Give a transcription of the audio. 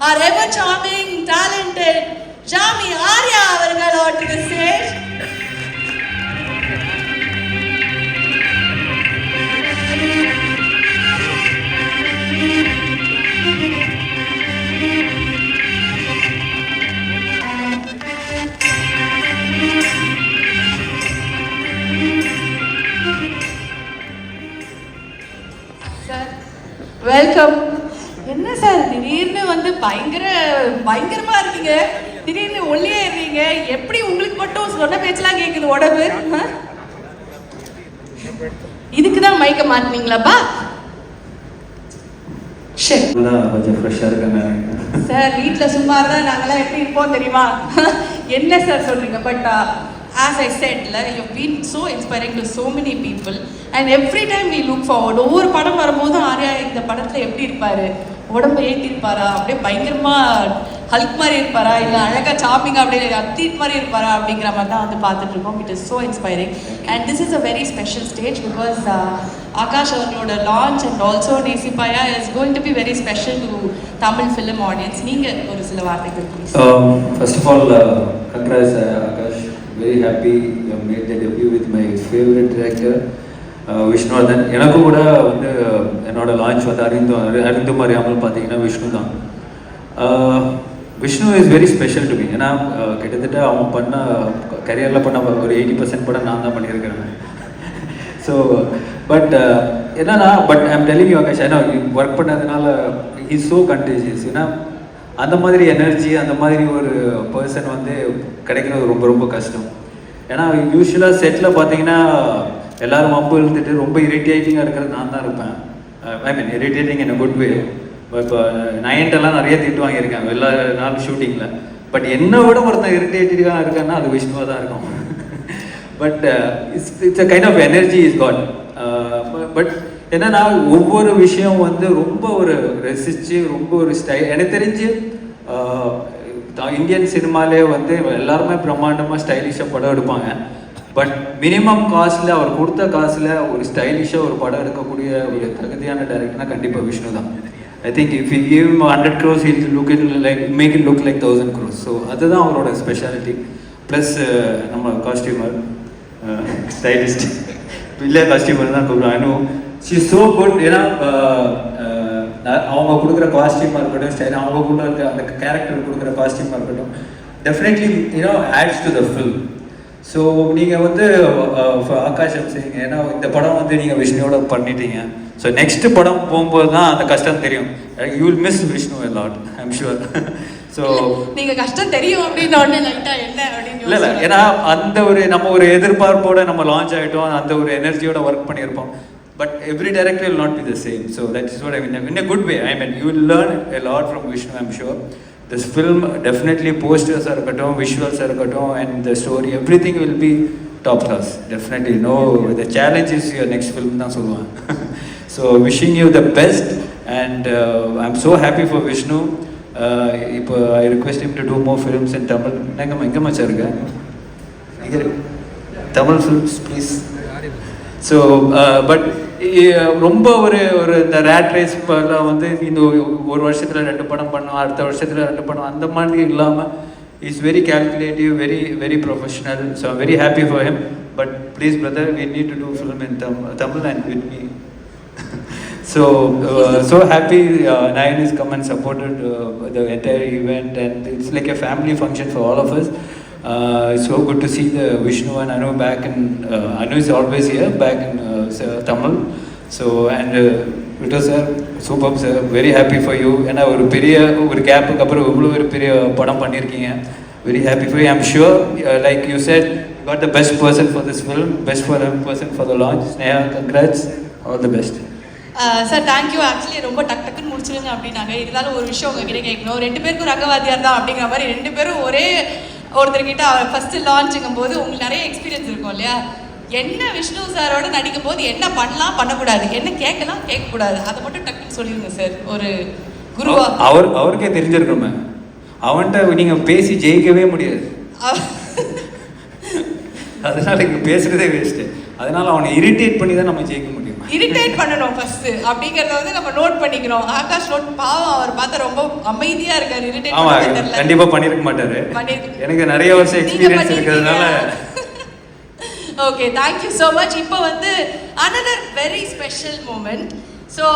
our ever charming, talented Jami Arya அவர்கள் onto the stage. திடீர்னு வந்து பயங்கர பயங்கரமா இருக்கீங்க. திடீர்னு ஒல்லியா இருக்கீங்க எப்படி உங்களுக்கு மட்டும் சொன்ன பேச்செல்லாம் கேக்குது உடம்பு? ஆ? இதுக்கு தான் மயக்க மாட்டினீங்களாப்பா சரி தான் கொஞ்சம் ஃப்ரெஷ்ஷாக இருக்காங்க சார் வீட்டில் சும்மா இருந்தால் நாங்களாம் எப்படி இருப்போம் தெரியுமா? என்ன சார் சொல்றீங்க? பட் ஆஸ் ஐ செட்ல you been so inspiring to so many people. And every time we look forward ஒவ்வொரு படம் வரும்போதும் ஆர்யா இந்த படத்தில் எப்படி இருப்பாரு? உடம்பை ஏற்றிருப்பாரா அப்படியே பயங்கரமா ஹல்க் மாதிரி இருப்பாரா? இல்லை அழகா சாப்பிங்க அப்படியே அத்தீட் மாதிரி இருப்பாரா? அப்படிங்கிற மாதிரி தான் வந்து பார்த்துட்டு இருக்கோம். It is so inspiring and this is a very special stage because Akash அவர்களோட launch and also Nesippaya is going to be very special to Tamil film audience நீங்கள் ஒரு சில வார்த்தைகள் please Um, first of all, uh, congrats, made the debut with my favourite made Vishnuvardhan. எனக்கும் கூட வந்து என்னோட launch வந்து அறிந்து அறிந்து அறியாமல் பார்த்தீங்கன்னா விஷ்ணு தான். Vishnu is very special to me ஏன்னா கிட்டத்தட்ட அவன் பண்ண கரியரில் பண்ண ஒரு எயிட்டி பர்சன்ட் படம் நான் தான் பண்ணியிருக்கிறேன். ஸோ பட் என்னன்னா but I'm telling you Akash ஏன்னா ஒர்க் பண்ணதுனால இஸ் ஸோ கண்டேஜியஸ் ஏன்னா அந்த மாதிரி எனர்ஜி அந்த மாதிரி ஒரு பர்சன் வந்து கிடைக்கிறது ரொம்ப ரொம்ப கஷ்டம். ஏன்னா யூஸ்வலாக செட்டில் பார்த்தீங்கன்னா எல்லாரும் வம்பு இழுத்துட்டு ரொம்ப இரிட்டேட்டிங்காக இருக்கிறது நான் தான் இருப்பேன். ஐ மீன் இரிட்டேட்டிங் இன் அ குட் வே இப்போ நைன்ட்டெல்லாம் நிறைய திட்டு வாங்கியிருக்காங்க எல்லா நாள் ஷூட்டிங்கில் பட் என்னை விட ஒருத்தன் இரிட்டேட்டிங்காக இருக்கான்னா அது விஷ்ணுவாக தான் இருக்கும். But it's it's a kind of energy is got but என்னன்னா ஒவ்வொரு விஷயம் வந்து ரொம்ப ஒரு ரசித்து ரொம்ப ஒரு ஸ்டைல் எனக்கு தெரிஞ்சு uh, இந்தியன் சினிமாலே வந்து எல்லாருமே பிரம்மாண்டமாக ஸ்டைலிஷாக படம் எடுப்பாங்க. பட் மினிமம் காஸ்ட்டில் அவர் கொடுத்த காசில் ஒரு ஸ்டைலிஷாக ஒரு படம் எடுக்கக்கூடிய ஒரு தகுதியான டைரக்டர்னா கண்டிப்பாக விஷ்ணு தான். I think if you give hundred crores it'll look it like make it look like thousand crores so அதுதான் அவரோட ஸ்பெஷாலிட்டி ப்ளஸ் uh, நம்ம காஸ்டியூமர் ஸ்டைலிஸ்ட் இல்லை காஸ்டியூமர் தான் கூப்பிடுவோம் அனு ஷி ஸோ குட் ஏன்னா uh, uh, அவங்க கொடுக்குற காஸ்டியூமாக இருக்கட்டும் ஸ்டைல் அவங்க கூட இருக்க அந்த கேரக்டர் கொடுக்குற காஸ்டியூமாக இருக்கட்டும் definitely you know adds to the film so நீங்கள் வந்து ஆகாஷம் செய்யுங்க. ஏன்னா இந்த படம் வந்து நீங்கள் விஷ்ணுவோட பண்ணிட்டீங்க. ஸோ நெக்ஸ்ட் படம் போகும்போது தான் அந்த கஷ்டம் தெரியும். You will miss Vishnu lot I'm sure so நீங்க கஷ்டம் தெரியும் அப்படின்னு என்ன இல்ல இல்ல. ஏன்னா அந்த ஒரு நம்ம ஒரு எதிர்பார்ப்போட நம்ம லான்ச் ஆயிட்டோம். அந்த ஒரு எனர்ஜியோட ஒர்க் பண்ணியிருப்போம். But every director will not be the same. So that is what i mean. In a good way i mean you will learn a lot from vishnu i'm sure. This film definitely போஸ்டர்ஸாக இருக்கட்டும் விஷுவல்ஸாக இருக்கட்டும் and the story everything will be top class definitely no the challenge is your next film தான் சொல்லுவேன் so wishing you the best and I am so happy for Vishnu இப்போ I request him to do more films in Tamil எங்கம்மா எங்கே மச்சா இருக்கேன் Tamil films please so but ரொம்ப ஒரு ஒரு இந்த ரேட் ரேஸ் வந்து இந்த ஒரு- வருஷத்தில் ரெண்டு படம் பண்ணோம் அடுத்த வருஷத்தில் ரெண்டு படம் அந்த மாதிரி இல்லாமல் is very calculative very very professional so very happy for him but please brother we need to do film in Tamil and with me so so happy Nayan is come and come the entire event and it's like a family function for all of us. Uh, it's so good to see the Vishnu and Anu back in, uh, Anu is always here, Tamil so and Tamil. So, and uh, it was a superb sir, very ஏன்னா ஒரு பெரிய ஒரு கேப்புக்கு அப்புறம் இவ்வளோ ஒரு பெரிய படம் பண்ணியிருக்கீங்க very happy for I'm sure like you said got the best person for this film best for person for the launch Sneha congrats all the best sir thank you actually ரொம்ப டக் டக்குன்னு முடிச்சிருங்க அப்படின்னாங்க இருந்தாலும் ஒரு விஷயம் உங்ககிட்ட கேட்கணும் ரெண்டு பேருக்கும் ரங்கவாதியார் தான் அப்படிங்கிற மாதிரி ரெண்டு பேரும் ஒரே ஒருத்தர்கிட்ட ஃபர்ஸ்ட் லான்ச்சுங்கும் போது உங்களுக்கு நிறைய எக்ஸ்பீரியன்ஸ் இருக்கும் இல்லையா? என்ன விஷ்ணு சாரோட நடிக்கும் போது என்ன பண்ணலாம் பண்ணக்கூடாது என்ன கேட்கலாம் கேட்கக்கூடாது அதை மட்டும் டக்குன்னு சொல்லிடுங்க சார். ஒரு குருவா. அவ- அவர் அவருக்கே தெரிஞ்சிருக்கணுமே அவன்கிட்ட நீங்க பேசி ஜெயிக்கவே முடியாது. அதனால இங்க பேசுறதே வேஸ்ட் அதனால அவனை இரிட்டேட் பண்ணி தான் நம்ம ஜெயிக்க முடியும். இரிட்டேட் பண்ணணும் ஃபர்ஸ்ட் அப்படிங்கறத வந்து நம்ம நோட் பண்ணிக்கிறோம் ஆகாஷ் நோட் பாவம் அவர் பார்த்தா ரொம்ப அமைதியா இருக்காரு. இரிட்டேட் ஆமா கண்டிப்பா பண்ணிருக்க மாட்டாரு. எனக்கு நிறைய வருஷம் எக்ஸ்பீரியன்ஸ் இருக்கிறதுனால. ஓகே தேங்க்யூ ஸோ மச் இப்போ வந்து another very special moment so